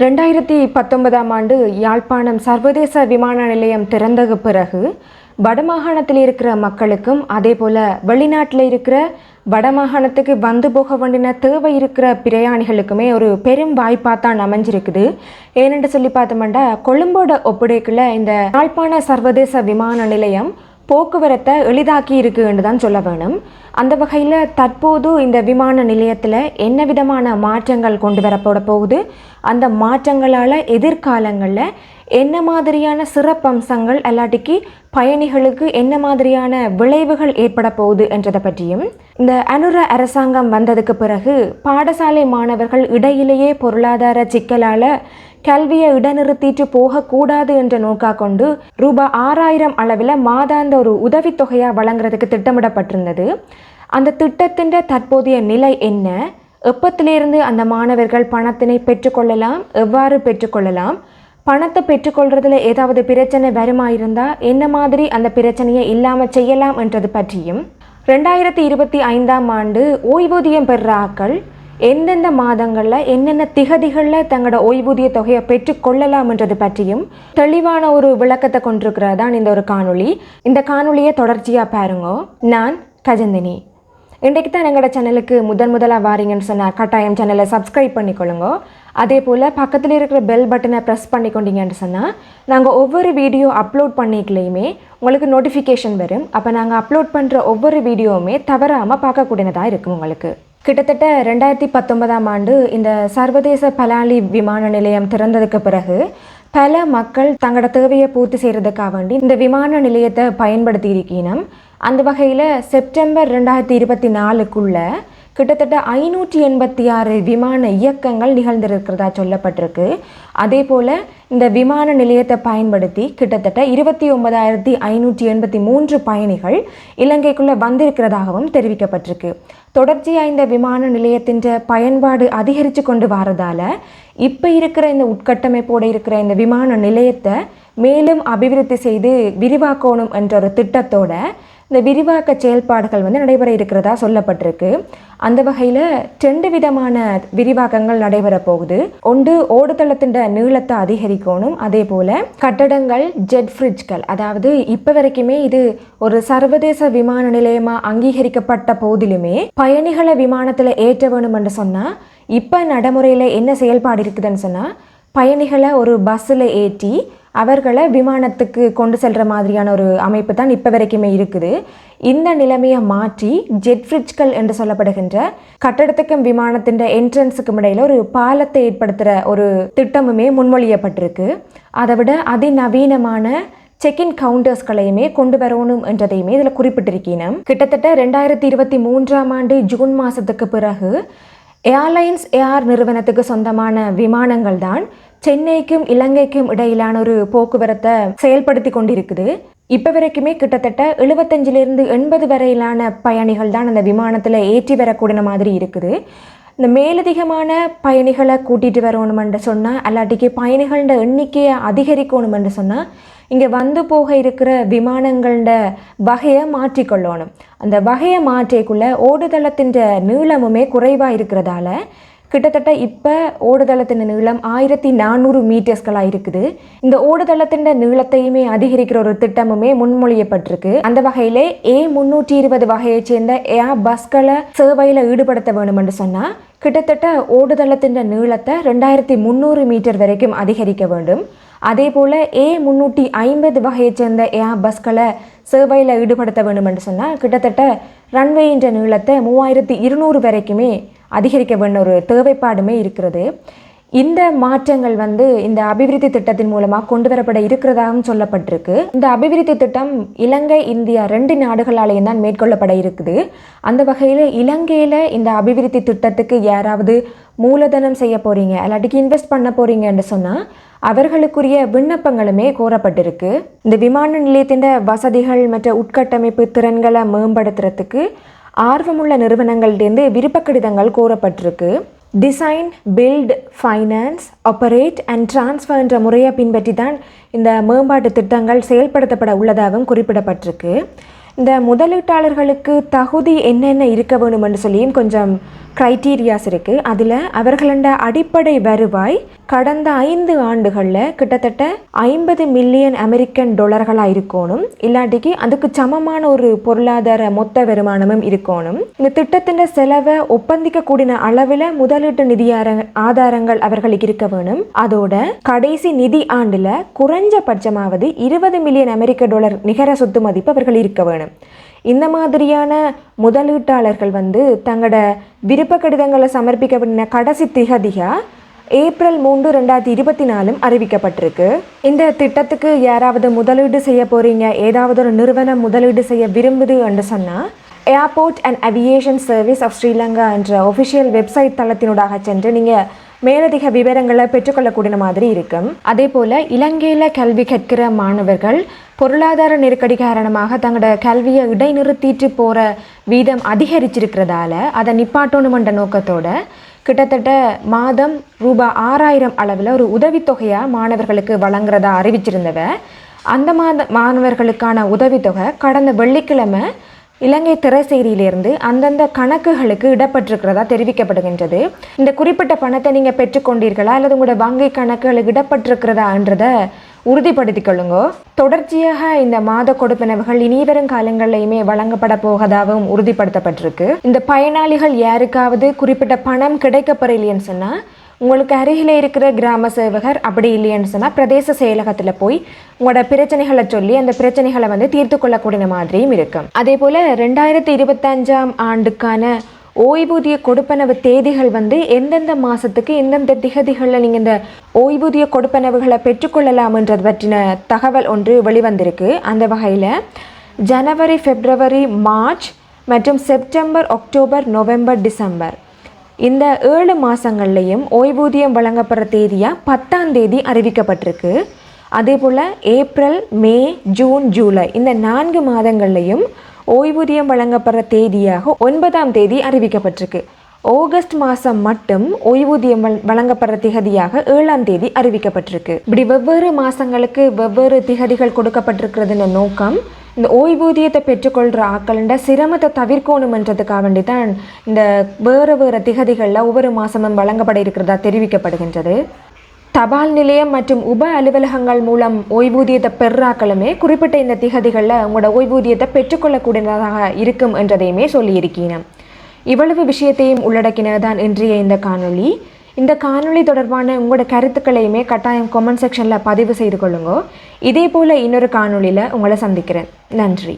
ரெண்டாயிரத்தி பத்தொன்பதாம் ஆண்டு யாழ்ப்பாணம் சர்வதேச விமான நிலையம் திறந்தது பிறகு வடமாகாணத்தில் இருக்கிற மக்களுக்கும் அதே போல் வெளிநாட்டில் இருக்கிற வடமாகாணத்துக்கு வந்து போக வேண்டின தேவை இருக்கிற பிரயாணிகளுக்குமே ஒரு பெரும் வாய்ப்பாக தான் அமைஞ்சிருக்குது. ஏனென்று சொல்லி பார்த்தோம்னா கொழும்போட ஒப்படைக்குள்ள இந்த யாழ்ப்பாண சர்வதேச விமான நிலையம் போக்குவரத்தை எளிதாக்கி இருக்குன்னு தான் சொல்ல வேணும். அந்த வகையில் தற்போது இந்த விமான நிலையத்தில் என்ன விதமான மாற்றங்கள் கொண்டு வரப்பட போகுது? அந்த மாற்றங்களால் எதிர்காலங்களில் என்ன மாதிரியான சிறப்பம்சங்கள் அல்லாட்டிக்கு பயணிகளுக்கு என்ன மாதிரியான விளைவுகள் ஏற்பட போகுது என்றதை பற்றியும் இந்த அனுர அரசாங்கம் வந்ததுக்கு பிறகு பாடசாலை மாணவர்கள் இடையிலேயே பொருளாதார சிக்கலால் கல்வியை இடநிறுத்திட்டு போகக்கூடாது என்ற நோக்கா கொண்டு ரூபாய் ஆறாயிரம் அளவில் மாதாந்த ஒரு உதவித்தொகையாக வழங்குறதுக்கு திட்டமிடப்பட்டிருந்தது. அந்த திட்டத்தின் தற்போதைய நிலை என்ன? எப்பத்திலிருந்து அந்த மாணவர்கள் பணத்தினை பெற்றுக்கொள்ளலாம்? எவ்வாறு பெற்றுக்கொள்ளலாம்? பணத்தை பெற்றுக்கொள்றதுல ஏதாவது பிரச்சனை வருமா இருந்தால் என்ன மாதிரி அந்த பிரச்சனையை இல்லாமல் செய்யலாம் என்றது பற்றியும் ரெண்டாயிரத்தி இருபத்தி ஐந்தாம் ஆண்டு ஓய்வூதியம் பெறுற ஆக்கள் எந்தெந்த மாதங்களில் என்னென்ன திகதிகளில் தங்களோட ஓய்வூதிய தொகையை பெற்றுக்கொள்ளலாம்ன்றது பற்றியும் தெளிவான ஒரு விளக்கத்தை கொண்டிருக்கிறது தான் இந்த ஒரு காணொளி. இந்த காணொளியை தொடர்ச்சியாக பாருங்க. நான் கஜந்தினி. இன்றைக்கு தான் எங்களோட சேனலுக்கு முதன் முதலாக வாரீங்கன்னு சொன்னால் கட்டாயம் சேனலை சப்ஸ்கிரைப் பண்ணிக்கொள்ளுங்க. அதே போல் பக்கத்தில் இருக்கிற பெல் பட்டனை ப்ரெஸ் பண்ணிக்கொண்டீங்கன்னு சொன்னால் நாங்கள் ஒவ்வொரு வீடியோ அப்லோட் பண்ணிக்கலையுமே உங்களுக்கு நோட்டிஃபிகேஷன் வரும். அப்போ நாங்கள் அப்லோட் பண்ணுற ஒவ்வொரு வீடியோவுமே தவறாமல் பார்க்கக்கூடியதாக இருக்கும் உங்களுக்கு. கிட்டத்தட்ட ரெண்டாயிரத்தி பத்தொன்பதாம் ஆண்டு இந்த சர்வதேச பலாலி விமான நிலையம் திறந்ததுக்கு பிறகு பல மக்கள் தங்களோட தேவையை பூர்த்தி செய்கிறதுக்காக வேண்டி இந்த விமான நிலையத்தை பயன்படுத்தி இருக்கணும் அந்த வகையில் செப்டம்பர் ரெண்டாயிரத்தி இருபத்தி நாலுக்குள்ளே கிட்டத்தட்ட ஐநூற்றி எண்பத்தி ஆறு விமான இயக்கங்கள் நிகழ்ந்திருக்கிறதா சொல்லப்பட்டிருக்கு. அதே போல் இந்த விமான நிலையத்தை பயன்படுத்தி கிட்டத்தட்ட இருபத்தி ஒன்பதாயிரத்தி ஐநூற்றி எண்பத்தி மூன்று பயணிகள் இலங்கைக்குள்ளே வந்திருக்கிறதாகவும் தெரிவிக்கப்பட்டிருக்கு. தொடர்ச்சியாக இந்த விமான நிலையத்தின் பயன்பாடு அதிகரித்து கொண்டு வரதால இப்போ இருக்கிற இந்த உட்கட்டமைப்போடு இருக்கிற இந்த விமான நிலையத்தை மேலும் அபிவிருத்தி செய்து விரிவாக்கணும் என்ற ஒரு திட்டத்தோட இந்த விரிவாக்க செயல்பாடுகள் வந்து நடைபெற இருக்கிறதா சொல்லப்பட்டிருக்கு. அந்த வகையில் ரெண்டு விதமான விரிவாக்கங்கள் நடைபெற போகுது. ஒன்று ஓடுதளத்தின் நீளத்தை அதிகரிக்கணும். அதே போல் கட்டடங்கள் ஜெட் ஃப்ரிட்ஜ்கள் அதாவது இப்போ வரைக்குமே இது ஒரு சர்வதேச விமான நிலையமாக அங்கீகரிக்கப்பட்ட போதிலுமே பயணிகளை விமானத்தில் ஏற்ற வேணும் என்று சொன்னால் இப்போ நடைமுறையில் என்ன செயல்பாடு இருக்குதுன்னு சொன்னால் பயணிகளை ஒரு பஸ்ஸில் ஏற்றி அவர்களை விமானத்துக்கு கொண்டு செல்கிற மாதிரியான ஒரு அமைப்பு தான் இப்போ வரைக்குமே இருக்குது. இந்த நிலைமையை மாற்றி ஜெட் ஃப்ரிட்ஜ்கள் என்று சொல்லப்படுகின்ற கட்டடத்துக்கும் விமானத்தின் என்ட்ரன்ஸுக்கும் இடையில் ஒரு பாலத்தை ஏற்படுத்துகிற ஒரு திட்டமுமே முன்மொழியப்பட்டிருக்கு. அதை விட அதிநவீனமான செக்இன் கவுண்டர்ஸ்களையுமே கொண்டு வரணும் என்றதையுமே இதில் குறிப்பிட்டிருக்கீங்க. கிட்டத்தட்ட ரெண்டாயிரத்தி இருபத்தி மூன்றாம் ஆண்டு ஜூன் மாதத்துக்கு பிறகு ஏர்லைன்ஸ் ஏஆர் நிறுவனத்துக்கு சொந்தமான விமானங்கள் தான் சென்னைக்கும் இலங்கைக்கும் இடையிலான ஒரு போக்குவரத்தை செயல்படுத்தி கொண்டிருக்குது. இப்போ வரைக்குமே கிட்டத்தட்ட எழுபத்தஞ்சிலிருந்து எண்பது வரையிலான பயணிகள் தான் அந்த விமானத்தில் ஏற்றி வரக்கூடிய மாதிரி இருக்குது. இந்த மேலதிகமான பயணிகளை கூட்டிகிட்டு வரணுமென்று சொன்னால் அல்லாட்டிக்கு பயணிகளோட எண்ணிக்கையை அதிகரிக்கணுமென்று சொன்னால் இங்கே வந்து போக இருக்கிற விமானங்களோட வகையை மாற்றிக்கொள்ளணும். அந்த வகையை மாற்றிக்குள்ளே ஓடுதளத்தின் நீளமுமே குறைவாக இருக்கிறதால கிட்டத்தட்ட இப்போ ஓடுதளத்தின் நீளம் ஆயிரத்தி நானூறு மீட்டர்ஸ்களாக இருக்குது. இந்த ஓடுதளத்தின் நீளத்தையுமே அதிகரிக்கிற ஒரு திட்டமுமே முன்மொழியப்பட்டிருக்கு. அந்த வகையிலே ஏ முன்னூற்றி இருபது வகையைச் சேர்ந்த ஏர் பஸ்களை சேவையில் ஈடுபடுத்த வேணும் என்று சொன்னால் கிட்டத்தட்ட ஓடுதளத்தின் நீளத்தை ரெண்டாயிரத்தி முந்நூறு மீட்டர் வரைக்கும் அதிகரிக்க வேண்டும். அதே போல் ஏ முன்னூற்றி ஐம்பது வகையைச் சேர்ந்த ஏர் பஸ்களை சேவையில் ஈடுபடுத்த வேண்டும் என்று சொன்னால் கிட்டத்தட்ட ரன்வேயின்ற நீளத்தை மூவாயிரத்தி இருநூறு வரைக்குமே அதிகரிக்க வேண்டிய ஒரு தேவைப்பாடுமே இருக்கிறது. இந்த மாற்றங்கள் வந்து இந்த அபிவிருத்தி திட்டத்தின் மூலமாக கொண்டு வரப்பட இருக்கிறதாகவும் சொல்லப்பட்டிருக்கு. இந்த அபிவிருத்தி திட்டம் இலங்கை இந்தியா ரெண்டு நாடுகளாலேயும் தான் மேற்கொள்ளப்பட இருக்குது. அந்த வகையில் இலங்கையில் இந்த அபிவிருத்தி திட்டத்துக்கு யாராவது மூலதனம் செய்ய போகிறீங்க இல்லாட்டிக்கு இன்வெஸ்ட் பண்ண போகிறீங்கன்னு சொன்னால் அவர்களுக்குரிய விண்ணப்பங்களுமே கோரப்பட்டிருக்கு. இந்த விமான நிலையத்தின் வசதிகள் மற்ற உட்கட்டமைப்பு திறன்களை மேம்படுத்துறதுக்கு ஆர்வமுள்ள நிறுவனங்கள்டேருந்து விருப்ப கடிதங்கள் கோரப்பட்டிருக்கு. Design build finance operate and transfer என்ற முறையை பின்பற்றி தான் இந்த மேம்பாட்டு திட்டங்கள் செயல்படுத்தப்பட உள்ளதாகவும் குறிப்பிடப்பட்டிருக்கு. இந்த முதலீட்டாளர்களுக்கு தகுதி என்னென்ன இருக்க வேணும்னு சொல்லியும் கொஞ்சம் க்ரைட்டீரியாஸ் இருக்குது அதில் அவர்களண்ட அடிப்படை வருவாய் கடந்த ஐந்து ஆண்டுகளில் கிட்டத்தட்ட ஐம்பது மில்லியன் அமெரிக்கன் டாலர்களாக இருக்கணும். இல்லாட்டிக்கு அதுக்கு சமமான ஒரு பொருளாதார மொத்த வருமானமும் இருக்கணும். இந்த திட்டத்தின் செலவை ஒப்பந்திக்கக்கூடிய அளவில் முதலீட்டு நிதி ஆதாரங்கள் அவர்களுக்கு இருக்க வேணும். அதோட கடைசி நிதி ஆண்டில் குறைஞ்சபட்சமாவது இருபது மில்லியன் அமெரிக்க டாலர் நிகர சொத்து மதிப்பு அவர்கள் இருக்க வேணும். இந்த மாதிரியான முதலீட்டாளர்கள் வந்து தங்களோட விருப்ப கடிதங்களை சமர்ப்பிக்க கடைசி திகதிகா ஏப்ரல் மூன்று ரெண்டாயிரத்தி இருபத்தி நாலும் அறிவிக்கப்பட்டிருக்கு. இந்த திட்டத்துக்கு யாராவது முதலீடு செய்ய போறீங்க? ஏதாவது ஒரு நிறுவனம் முதலீடு செய்ய விரும்புது என்று சொன்னால் airport and aviation service of Sri Lanka என்ற ஒஃபிஷியல் வெப்சைட் தளத்தினூடாக சென்று நீங்கள் மேலதிக விவரங்களை பெற்றுக்கொள்ளக்கூடிய மாதிரி இருக்கும். அதே போல் இலங்கையில் கல்வி கற்கிற மாணவர்கள் பொருளாதார நெருக்கடி காரணமாக தங்களோட கல்வியை இடைநிறுத்திட்டு போகிற வீதம் அதிகரிச்சிருக்கிறதால அதை நிப்பாட்டணுமன்ற நோக்கத்தோட கிட்டத்தட்ட மாதம் ரூபாய் ஆறாயிரம் அளவில் ஒரு உதவித்தொகையாக மாணவர்களுக்கு வழங்குறதா அறிவிச்சிருந்தவ அந்த மாத மாணவர்களுக்கான உதவித்தொகை கடந்த வெள்ளிக்கிழமை இலங்கை திரைசேரியிலிருந்து அந்தந்த கணக்குகளுக்கு இடப்பட்டிருக்கிறதா தெரிவிக்கப்படுகின்றது. இந்த குறிப்பிட்ட பணத்தை நீங்கள் பெற்றுக்கொண்டீர்களா? அல்லது உங்களோட வங்கி கணக்குகளுக்கு இடப்பட்டிருக்கிறதான்றதை உறுதிப்படுத்திக் கொள்ளுங்க. தொடர்ச்சியாக இந்த மாத கொடுப்பனவுகள் இனிவரும் காலங்களிலையுமே வழங்கப்பட போவதாகவும் உறுதிப்படுத்தப்பட்டிருக்கு. இந்த பயனாளிகள் யாருக்காவது குறிப்பிட்ட பணம் கிடைக்கப்பெறலைன்னு சொன்னால் உங்களுக்கு அருகில் இருக்கிற கிராம சேவகர் அப்படி இல்லைன்னு சொன்னால் பிரதேச செயலகத்தில் போய் உங்களோட பிரச்சனைகளை சொல்லி அந்த பிரச்சனைகளை வந்து தீர்த்து கொள்ளக்கூடிய மாதிரியும் இருக்கும். அதே போல் ரெண்டாயிரத்தி இருபத்தஞ்சாம் ஆண்டுக்கான ஓய்வூதிய கொடுப்பனவு தேதிகள் வந்து எந்தெந்த மாதத்துக்கு எந்தெந்த திகதிகளில் நீங்கள் இந்த ஓய்வூதிய கொடுப்பனவுகளை பெற்றுக்கொள்ளலாம்ன்றது பற்றின தகவல் ஒன்று வெளிவந்திருக்கு. அந்த வகையில் ஜனவரி பிப்ரவரி மார்ச் மற்றும் செப்டம்பர் அக்டோபர் நவம்பர் டிசம்பர் இந்த ஏழு மாதங்கள்லையும் ஓய்வூதியம் வழங்கப்படுற தேதியாக பத்தாம் தேதி அறிவிக்கப்பட்டிருக்கு. அதே போல் ஏப்ரல் மே ஜூன் ஜூலை இந்த நான்கு மாதங்கள்லையும் ஓய்வூதியம் வழங்கப்படுற தேதியாக ஒன்பதாம் தேதி அறிவிக்கப்பட்டிருக்கு. ஆகஸ்ட் மாதம் மட்டும் ஓய்வூதியம் வழங்கப்படுற திகதியாக ஏழாம் தேதி அறிவிக்கப்பட்டிருக்கு. இப்படி வெவ்வேறு மாதங்களுக்கு வெவ்வேறு திகதிகள் கொடுக்கப்பட்டிருக்கிறதுன்னு நோக்கம் இந்த ஓய்வூதியத்தை பெற்றுக்கொள்கிற ஆக்கள்ன்ற சிரமத்தை தவிர்க்கணுமென்றதுக்காக வேண்டி தான் இந்த வேறு வேறு திகதிகளில் ஒவ்வொரு மாதமும் வழங்கப்பட இருக்கிறதா தெரிவிக்கப்படுகின்றது. தபால் நிலையம் மற்றும் உப அலுவலகங்கள் மூலம் ஓய்வூதியத்தை பெறாக்களுமே குறிப்பிட்ட இந்த திகதிகளில் உங்களோட ஓய்வூதியத்தை பெற்றுக்கொள்ளக்கூடியதாக இருக்கும் என்றதையுமே சொல்லியிருக்கீங்க. இவ்வளவு விஷயத்தையும் உள்ளடக்கினது தான் இன்றைய இந்த காணொளி. இந்த காணொளி தொடர்பான உங்களோட கருத்துக்களையுமே கட்டாயம் கமெண்ட் செக்ஷனில் பதிவு செய்து கொள்ளுங்க. இதே போல் இன்னொரு காணொளியில் உங்களை சந்திக்கிறேன். நன்றி.